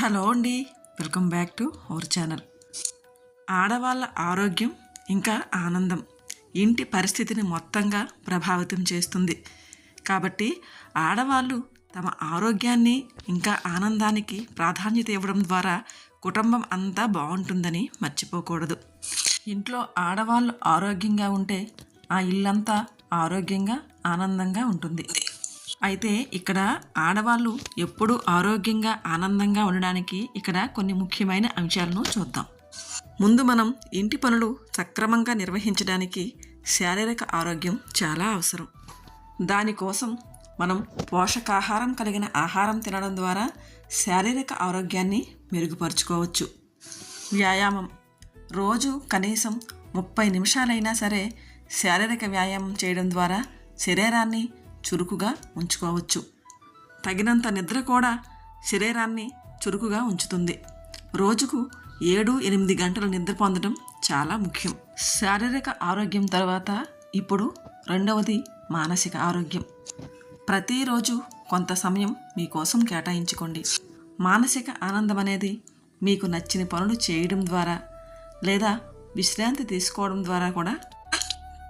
Hello అండి. Welcome back to our channel. ఆడవాళ్ళ ఆరోగ్యం ఇంకా ఆనందం. ఇంటి పరిస్థితిని మొత్తంగా ప్రభావితం చేస్తుంది. కాబట్టి ఆడవాళ్ళు తమ ఆరోగ్యాన్ని ఇంకా ఆనందానికి ప్రాధాన్యత ఇవ్వడం ద్వారా కుటుంబం అంతా బాగుంటుందని మర్చిపోకూడదు. ఇంట్లో ఆడవాళ్ళు ఆరోగ్యంగా ఉంటే ఆ ఇల్లంతా ఆరోగ్యంగా ఆనందంగా ఉంటుంది. అయితే ఇక్కడ ఆడవాళ్ళు ఎప్పుడూ ఆరోగ్యంగా ఆనందంగా ఉండడానికి ఇక్కడ కొన్ని ముఖ్యమైన అంశాలను చూద్దాం. ముందు మనం ఇంటి పనులు సక్రమంగా నిర్వహించడానికి శారీరక ఆరోగ్యం చాలా అవసరం. దానికోసం మనం పోషకాహారం కలిగిన ఆహారం తినడం ద్వారా శారీరక ఆరోగ్యాన్ని మెరుగుపరుచుకోవచ్చు. వ్యాయామం. రోజు కనీసం ముప్పై నిమిషాలైనా సరే శారీరక వ్యాయామం చేయడం ద్వారా శరీరాన్ని చురుకుగా ఉంచుకోవచ్చు. తగినంత నిద్ర కూడా శరీరాన్ని చురుకుగా ఉంచుతుంది. రోజుకు ఏడు ఎనిమిది గంటల నిద్ర పొందడం చాలా ముఖ్యం. శారీరక ఆరోగ్యం తర్వాత ఇప్పుడు రెండవది మానసిక ఆరోగ్యం. ప్రతిరోజు కొంత సమయం మీకోసం కేటాయించుకోండి. మానసిక ఆనందం అనేది మీకు నచ్చిన పనులు చేయడం ద్వారా లేదా విశ్రాంతి తీసుకోవడం ద్వారా కూడా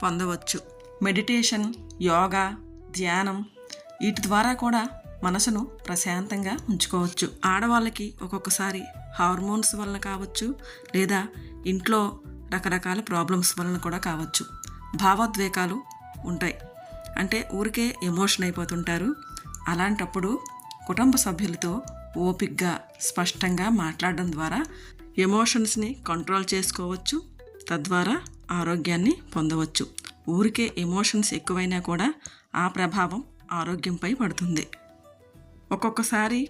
పొందవచ్చు. మెడిటేషన్ యోగా ధ్యానం వీటి ద్వారా కూడా మనసును ప్రశాంతంగా ఉంచుకోవచ్చు. ఆడవాళ్ళకి ఒక్కొక్కసారి హార్మోన్స్ వలన కావచ్చు లేదా ఇంట్లో రకరకాల ప్రాబ్లమ్స్ వలన కూడా కావచ్చు. భావోద్వేగాలు ఉంటాయి. అంటే ఊరికే ఎమోషన్ అయిపోతుంటారు. అలాంటప్పుడు కుటుంబ సభ్యులతో ఓపిక్గా స్పష్టంగా మాట్లాడడం ద్వారా ఎమోషన్స్ని కంట్రోల్ చేసుకోవచ్చు. తద్వారా ఆరోగ్యాన్ని పొందవచ్చు. ఊరికే ఎమోషన్స్ ఎక్కువైనా కూడా ఆ ప్రభావం ఆరోగ్యంపై పడుతుంది. ఒక్కొక్కసారి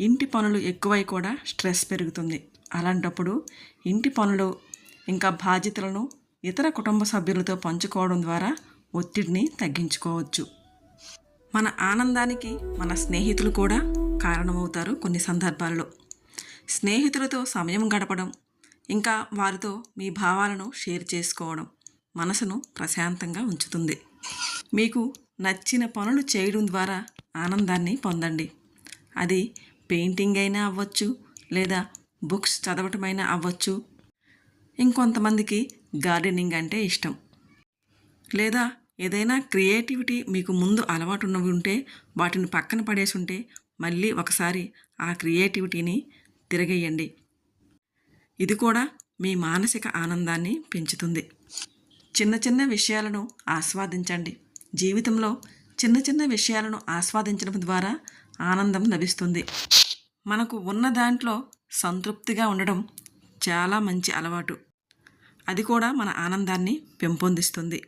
ఇంటి పనులు ఎక్కువై కూడా స్ట్రెస్ పెరుగుతుంది. అలాంటప్పుడు ఇంటి పనులు ఇంకా బాధ్యతలను ఇతర కుటుంబ సభ్యులతో పంచుకోవడం ద్వారా ఒత్తిడిని తగ్గించుకోవచ్చు. మన ఆనందానికి మన స్నేహితులు కూడా కారణమవుతారు కొన్ని సందర్భాల్లో. స్నేహితులతో సమయం గడపడం ఇంకా వారితో మీ భావాలను షేర్ చేసుకోవడం మనసును ప్రశాంతంగా ఉంచుతుంది. మీకు నచ్చిన పనులు చేయడం ద్వారా ఆనందాన్ని పొందండి. అది పెయింటింగ్ అయినా అవ్వచ్చు లేదా బుక్స్ చదవటమైనా అవ్వచ్చు. ఇంకొంతమందికి గార్డెనింగ్ అంటే ఇష్టం. లేదా ఏదైనా క్రియేటివిటీ మీకు ముందు అలవాటు ఉన్నవి ఉంటే వాటిని పక్కన పడేసి ఉంటే మళ్ళీ ఒకసారి ఆ క్రియేటివిటీని తిరగేయండి. ఇది కూడా మీ మానసిక ఆనందాన్ని పెంచుతుంది. చిన్న చిన్న విషయాలను ఆస్వాదించండి. జీవితంలో చిన్న చిన్న విషయాలను ఆస్వాదించడం ద్వారా ఆనందం లభిస్తుంది. మనకు ఉన్న దాంట్లో సంతృప్తిగా ఉండడం చాలా మంచి అలవాటు. అది కూడా మన ఆనందాన్ని పెంపొందిస్తుంది.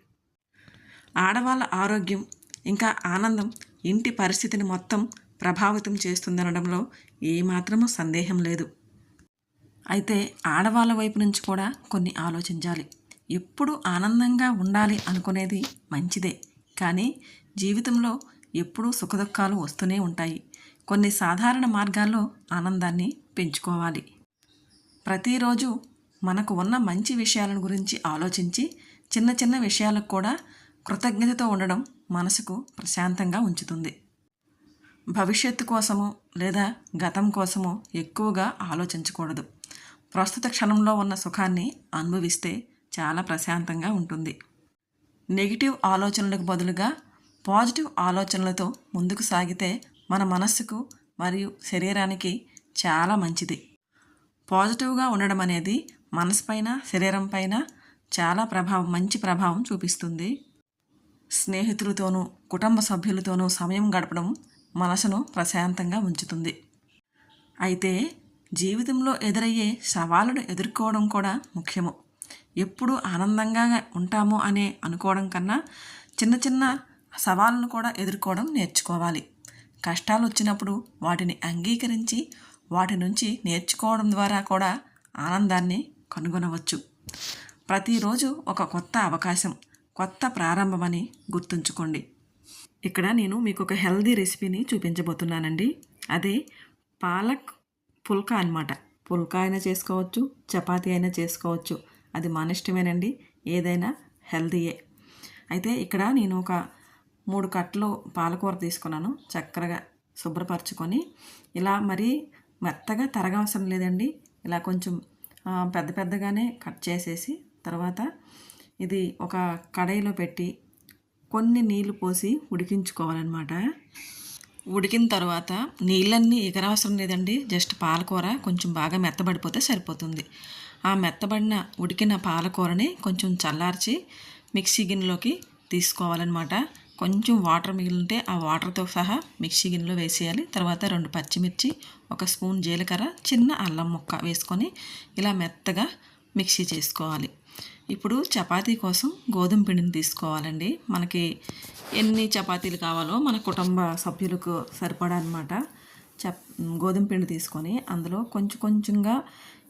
ఆడవాళ్ళ ఆరోగ్యం ఇంకా ఆనందం ఇంటి పరిస్థితిని మొత్తం ప్రభావితం చేస్తుందనడంలో ఏమాత్రమూ సందేహం లేదు. అయితే ఆడవాళ్ళ వైపు నుంచి కూడా కొన్ని ఆలోచించాలి. ఎప్పుడు ఆనందంగా ఉండాలి అనుకునేది మంచిదే. కానీ జీవితంలో ఎప్పుడూ సుఖదుఖాలు వస్తూనే ఉంటాయి. కొన్ని సాధారణ మార్గాల్లో ఆనందాన్ని పెంచుకోవాలి. ప్రతిరోజు మనకు ఉన్న మంచి విషయాలను గురించి ఆలోచించి చిన్న చిన్న విషయాలకు కూడా కృతజ్ఞతతో ఉండడం మనసుకు ప్రశాంతంగా ఉంచుతుంది. భవిష్యత్తు కోసమో లేదా గతం కోసమో ఎక్కువగా ఆలోచించకూడదు. ప్రస్తుత క్షణంలో ఉన్న సుఖాన్ని అనుభవిస్తే చాలా ప్రశాంతంగా ఉంటుంది. నెగిటివ్ ఆలోచనలకు బదులుగా పాజిటివ్ ఆలోచనలతో ముందుకు సాగితే మన మనస్సుకు మరియు శరీరానికి చాలా మంచిది. పాజిటివ్గా ఉండడం అనేది మనసుపైన శరీరం పైన చాలా ప్రభావం మంచి ప్రభావం చూపిస్తుంది. స్నేహితులతోనూ కుటుంబ సభ్యులతోనూ సమయం గడపడం మనసును ప్రశాంతంగా ఉంచుతుంది. అయితే జీవితంలో ఎదురయ్యే సవాళ్ళను ఎదుర్కోవడం కూడా ముఖ్యము. ఎప్పుడు ఆనందంగా ఉంటాము అనే అనుకోవడం కన్నా చిన్న చిన్న సవాళ్ళను కూడా ఎదుర్కోవడం నేర్చుకోవాలి. కష్టాలు వచ్చినప్పుడు వాటిని అంగీకరించి వాటి నుంచి నేర్చుకోవడం ద్వారా కూడా ఆనందాన్ని కనుగొనవచ్చు. ప్రతిరోజు ఒక కొత్త అవకాశం కొత్త ప్రారంభమని గుర్తుంచుకోండి. ఇక్కడ నేను మీకు ఒక హెల్దీ రెసిపీని చూపించబోతున్నానండి. అదే పాలక్ పుల్కా అనమాట పుల్కా అయినా చేసుకోవచ్చు చపాతీ అయినా చేసుకోవచ్చు. అది మన ఇష్టమేనండి. ఏదైనా హెల్తీయే. అయితే ఇక్కడ నేను ఒక మూడు కట్టలు పాలకూర తీసుకున్నాను. చక్కగా శుభ్రపరచుకొని ఇలా మరి మెత్తగా తరగవసరం లేదండి. ఇలా కొంచెం పెద్ద పెద్దగానే కట్ చేసేసి తర్వాత ఇది ఒక కడాయిలో పెట్టి కొన్ని నీళ్ళు పోసి ఉడికించుకోవాలన్నమాట. ఉడికిన తర్వాత నీళ్ళన్నీ ఎగరవసరం లేదండి. జస్ట్ పాలకూర కొంచెం బాగా మెత్తబడిపోతే సరిపోతుంది. ఆ మెత్తబడిన ఉడికిన పాలకూరని కొంచెం చల్లార్చి మిక్సీ గిన్నెలోకి తీసుకోవాలన్నమాట. కొంచెం వాటర్ మిగిలింటే ఆ వాటర్తో సహా మిక్సీ గిన్నెలో వేసేయాలి. తర్వాత రెండు పచ్చిమిర్చి ఒక స్పూన్ జీలకర్ర చిన్న అల్లం ముక్క వేసుకొని ఇలా మెత్తగా మిక్సీ చేసుకోవాలి. ఇప్పుడు చపాతీ కోసం గోధుమ పిండిని తీసుకోవాలండి. మనకి ఎన్ని చపాతీలు కావాలో మన కుటుంబ సభ్యులకు సరిపడా అనమాట చ గోధుమ పిండి తీసుకొని అందులో కొంచెం కొంచెంగా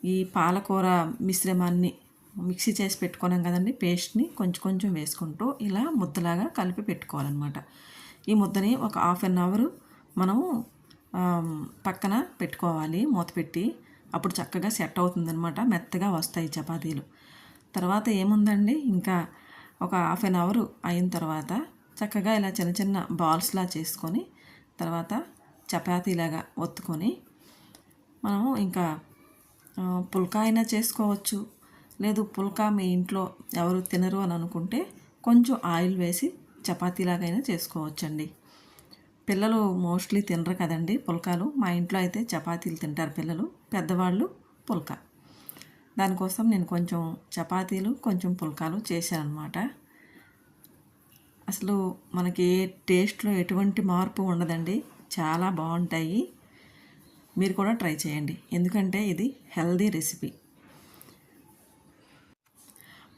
ఈ పాలకూర మిశ్రమాన్ని మిక్సీ చేసి పెట్టుకున్నాం కదండి పేస్ట్ని కొంచెం కొంచెం వేసుకుంటూ ఇలా ముద్దలాగా కలిపి పెట్టుకోవాలన్నమాట. ఈ ముద్దని ఒక హాఫ్ అన్ అవర్ మనం పక్కన పెట్టుకోవాలి మూత పెట్టి. అప్పుడు చక్కగా సెట్ అవుతుందనమాట మెత్తగా వస్తాయి చపాతీలు. తర్వాత ఏముందండి ఇంకా ఒక హాఫ్ అన్ అవర్ అయిన తర్వాత చక్కగా ఇలా చిన్న చిన్న బాల్స్లా చేసుకొని తర్వాత చపాతీలాగా ఒత్తుకొని మనము ఇంకా పుల్కా అయినా చేసుకోవచ్చు. లేదు పుల్కా మీ ఇంట్లో ఎవరు తినరు అని అనుకుంటే కొంచెం ఆయిల్ వేసి చపాతీలాగైనా చేసుకోవచ్చండి. పిల్లలు మోస్ట్లీ తినరు కదండి పుల్కాలు. మా ఇంట్లో అయితే చపాతీలు తింటారు పిల్లలు. పెద్దవాళ్ళు పుల్కా. దానికోసం నేను కొంచెం చపాతీలు కొంచెం పుల్కాలు చేశాను అనమాట అసలు మనకి ఏ టేస్ట్లో ఎటువంటి మార్పు ఉండదండి. చాలా బాగుంటాయి. మీరు కూడా ట్రై చేయండి. ఎందుకంటే ఇది హెల్దీ రెసిపీ.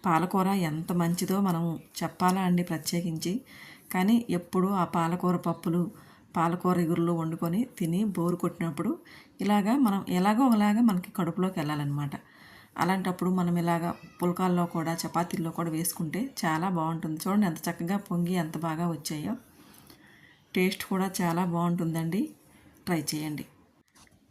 పాలకూర ఎంత మంచిదో మనం చెప్పాలా అండి ప్రత్యేకించి. కానీ ఎప్పుడూ ఆ పాలకూర పప్పులు పాలకూర ఇగురులు వండుకొని తిని బోరు కొట్టినప్పుడు ఇలాగా మనం ఎలాగో ఒకలాగా మనకి కడుపులోకి వెళ్ళాలన్నమాట. అలాంటప్పుడు మనం ఇలాగా పుల్కాల్లో కూడా చపాతీల్లో కూడా వేసుకుంటే చాలా బాగుంటుంది. చూడండి ఎంత చక్కగా పొంగి ఎంత బాగా వచ్చాయో. టేస్ట్ కూడా చాలా బాగుంటుందండి. ట్రై చేయండి.